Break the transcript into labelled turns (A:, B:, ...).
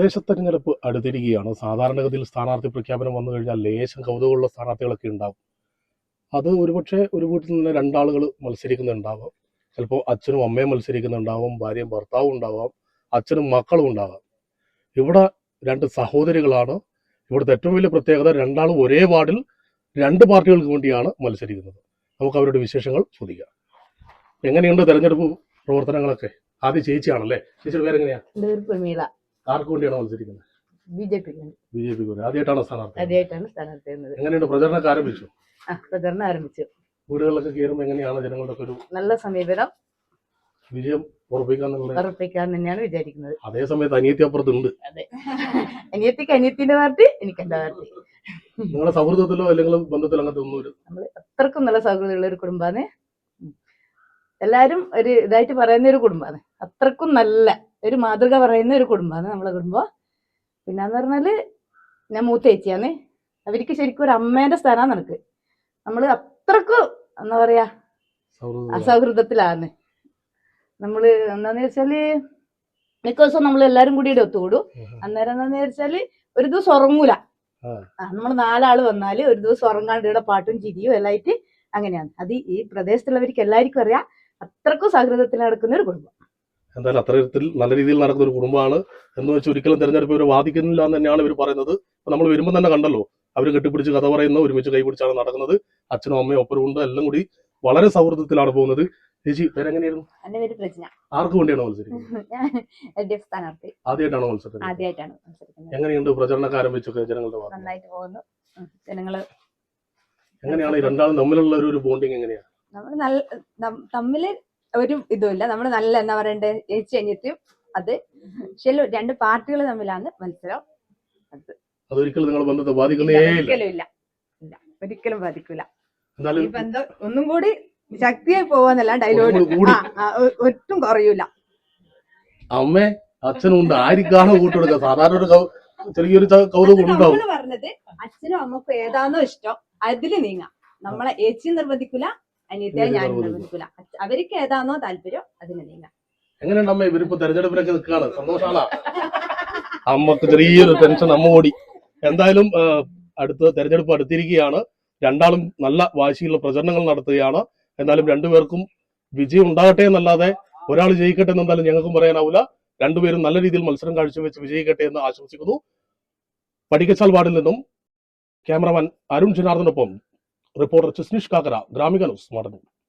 A: തദ്ദേശ തെരഞ്ഞെടുപ്പ് അടുത്തിരിക്കുകയാണ്. സാധാരണഗതിയിൽ സ്ഥാനാർത്ഥി പ്രഖ്യാപനം വന്നു കഴിഞ്ഞാൽ ലേശം കൗതുകമുള്ള സ്ഥാനാർത്ഥികളൊക്കെ ഉണ്ടാവും. അത് ഒരുപക്ഷെ ഒരു വീട്ടിൽ നിന്ന് രണ്ടാളുകൾ മത്സരിക്കുന്നുണ്ടാവാം. ചിലപ്പോൾ അച്ഛനും അമ്മയും മത്സരിക്കുന്നുണ്ടാവും ഭാര്യയും ഭർത്താവും ഉണ്ടാവാം അച്ഛനും മക്കളും ഉണ്ടാവാം. ഇവിടെ രണ്ട് സഹോദരികളാണ്. ഇവിടുത്തെ ഏറ്റവും വലിയ പ്രത്യേകത രണ്ടാളും ഒരേ വാർഡിൽ രണ്ട് പാർട്ടികൾക്ക് വേണ്ടിയാണ് മത്സരിക്കുന്നത്. നമുക്ക് അവരുടെ വിശേഷങ്ങൾ ചോദിക്കാം. എങ്ങനെയുണ്ട് തെരഞ്ഞെടുപ്പ് പ്രവർത്തനങ്ങളൊക്കെ? ആദ്യം ചേച്ചിയാണല്ലേ? ചേച്ചിയുടെ പേരെങ്ങനെയാ?
B: എന്റെ പേര് പ്രമീള.
A: ആർക്ക് വേണ്ടിയാണ് മത്സരിക്കുന്നത്?
B: ബി ജെ പിക്ക്
A: ബി ജെ പിക്ക് ആദ്യമായിട്ടാണ് സ്ഥാനാർത്ഥി
B: ആദ്യമായിട്ടാണ് സ്ഥാനാർത്ഥി
A: എങ്ങനെയുണ്ട് പ്രചരണമൊക്കെ ആരംഭിച്ചു?
B: ആ പ്രചരണം ആരംഭിച്ചു.
A: വീടുകളിലൊക്കെ കയറുമ്പോൾ എങ്ങനെയാണ് ജനങ്ങളുടെ ഒരു
B: നല്ല സമീപനം
A: വിജയം
B: ഉറപ്പിക്കാൻ തന്നെയാണ് വിചാരിക്കുന്നത്.
A: അതേ സമയത്ത് അനിയത്തി അപ്പുറത്തുണ്ട്.
B: അതെ. അനിയത്തിക്ക് അനിയത്തിന്റെ പാർട്ടി എനിക്ക് എന്റെ പാർട്ടി.
A: നിങ്ങളെ സൗഹൃദത്തിലോ അല്ലെങ്കിൽ ബന്ധത്തിലോ അങ്ങനത്തെ ഒന്നും
B: നമ്മൾ അത്രക്കും നല്ല സൗഹൃദമുള്ള ഒരു കുടുംബാണ് എല്ലാരും ഒരു ഇതായിട്ട് പറയുന്ന ഒരു കുടുംബാണ് അത്രക്കും നല്ല ഒരു മാതൃക പറയുന്ന ഒരു കുടുംബമാണ് നമ്മളെ കുടുംബം. പിന്നെന്ന് പറഞ്ഞാൽ ഞാൻ മൂത്ത ചേച്ചിയാണ് അവർക്ക് ശരിക്കും ഒരു അമ്മേന്റെ സ്ഥാനമാണ് നിനക്ക്. നമ്മൾ അത്രക്കും എന്താ പറയാ
A: സൗഹൃദം
B: അസൗഹൃദത്തിലാണ് നമ്മൾ എന്താന്ന് വെച്ചാൽ മിക്ക ദിവസം നമ്മൾ എല്ലാരും കൂടി ഒത്തുകൂടും. അന്നേരം എന്താന്ന് വെച്ചാൽ ഒരു ദിവസം ഉറങ്ങൂല.
A: ആ.
B: നമ്മൾ നാലാൾ വന്നാൽ ഒരു ദിവസം ഉറങ്ങാണ്ട് ഇവിടെ പാട്ടും ചിരിയും എല്ലായിട്ട് അങ്ങനെയാണ്. അത് ഈ പ്രദേശത്തുള്ളവർക്ക് എല്ലാവർക്കും അറിയാം. അത്രക്കും സൗഹൃദത്തിൽ നടക്കുന്ന ഒരു കുടുംബം.
A: എന്തായാലും അത്തരത്തിൽ നല്ല രീതിയിൽ നടക്കുന്ന ഒരു കുടുംബമാണ് എന്ന് വെച്ച് ഒരിക്കലും തെരഞ്ഞെടുപ്പ് ഇവരെ വാദിക്കുന്നില്ല എന്ന് തന്നെയാണ് ഇവർ പറയുന്നത്. അപ്പൊ നമ്മൾ വരുമ്പോൾ തന്നെ കണ്ടല്ലോ അവർ കെട്ടിപ്പിടിച്ച് കഥ പറയുന്ന ഒരുമിച്ച് കൈപിടിച്ചാണ് നടക്കുന്നത്. അച്ഛനും അമ്മയും ഒപ്പരും ഉണ്ട് എല്ലാം കൂടി വളരെ സൗഹൃദത്തിലാണ് പോകുന്നത്. ചേച്ചി പേരെങ്ങനെയായിരുന്നു?
C: എന്റെ പേര് പ്രജ്ഞ.
A: ആർക്ക് വേണ്ടിയാണ് മത്സരിക്കുന്നത്? ആദ്യമായിട്ടാണോ മത്സരം
C: ആദ്യമായിട്ടാണ് മത്സരിക്കുന്നത്.
A: എങ്ങനെയുണ്ട് പ്രചരണമൊക്കെ ആരംഭിച്ചൊക്കെ ജനങ്ങളുടെ
C: നന്നായിട്ട് പോകുന്നു. ജനങ്ങൾ
A: എങ്ങനെയാണ് രണ്ടാളും തമ്മിലുള്ള ഒരു ബോണ്ടിങ് എങ്ങനെയാണ്
C: നമ്മൾ നല്ല തമ്മിൽ ഒരു ഇതുമില്ല നമ്മൾ നല്ല എന്താ പറയണ്ടേ ചേച്ചി അനിയത്തിയും അത് പക്ഷേ രണ്ട് പാർട്ടികൾ തമ്മിലാണ് മത്സരം. അത്
A: അതൊരിക്കലും നിങ്ങൾ ബന്ധത്തെ ബാധിക്കുന്നേ
C: ഒരിക്കലും ഇല്ല. ഇല്ല ഒരിക്കലും ബാധിക്കൂല. ഈ ബന്ധം ഒന്നും കൂടി ശക്തിയായി പോവാന്നല്ല ഡയലോഗ് ഒട്ടും കുറയൂല.
A: അമ്മേ അച്ഛനും ഉണ്ട് ആർക്കാണ് കൂട്ടുകൊടുക്കുക? സാധാരണ ഒരു ചെറിയൊരു കൗതുകം ഉണ്ടാവും.
C: പറഞ്ഞത് അച്ഛനും അമ്മക്കും ഏതാണോ ഇഷ്ടം അതിൽ നീങ്ങാം. നമ്മളെ ഏച്ചി നിർബന്ധിക്കൂല അനിയത്തെ ഞാൻ
A: നിർബന്ധിക്കൂല.
C: അവർക്ക് ഏതാണോ താല്പര്യം അതിന് നീങ്ങാം.
A: എങ്ങനെയുണ്ട് അമ്മ? ഇവരിപ്പോ തെരഞ്ഞെടുപ്പിനൊക്കെ നിൽക്കുകയാണ്. സന്തോഷാണോ. അമ്മയ്ക്ക് ചെറിയൊരു ടെൻഷൻ അമ്മ ഓടി. എന്തായാലും അടുത്ത തെരഞ്ഞെടുപ്പ് അടുത്തിരിക്കുകയാണ്. രണ്ടാളും നല്ല വാശിയുള്ള പ്രചരണങ്ങൾ നടത്തുകയാണ്. എന്നാലും രണ്ടുപേർക്കും വിജയം ഉണ്ടാകട്ടെ എന്നല്ലാതെ ഒരാൾ ജയിക്കട്ടെ എന്ന് എന്തായാലും ഞങ്ങൾക്കും പറയാനാവില്ല രണ്ടുപേരും നല്ല രീതിയിൽ മത്സരം കാഴ്ചവെച്ച് വിജയിക്കട്ടെ എന്ന് ആശംസിക്കുന്നു. പടിക്കച്ചാൽ വാർഡിൽ നിന്നും ക്യാമറമാൻ അരുൺ ജനാർദ്ദനൊപ്പം റിപ്പോർട്ടർ ചുസ്നിഷ് കാക്കര ഗ്രാമിക ന്യൂസ് മടങ്ങും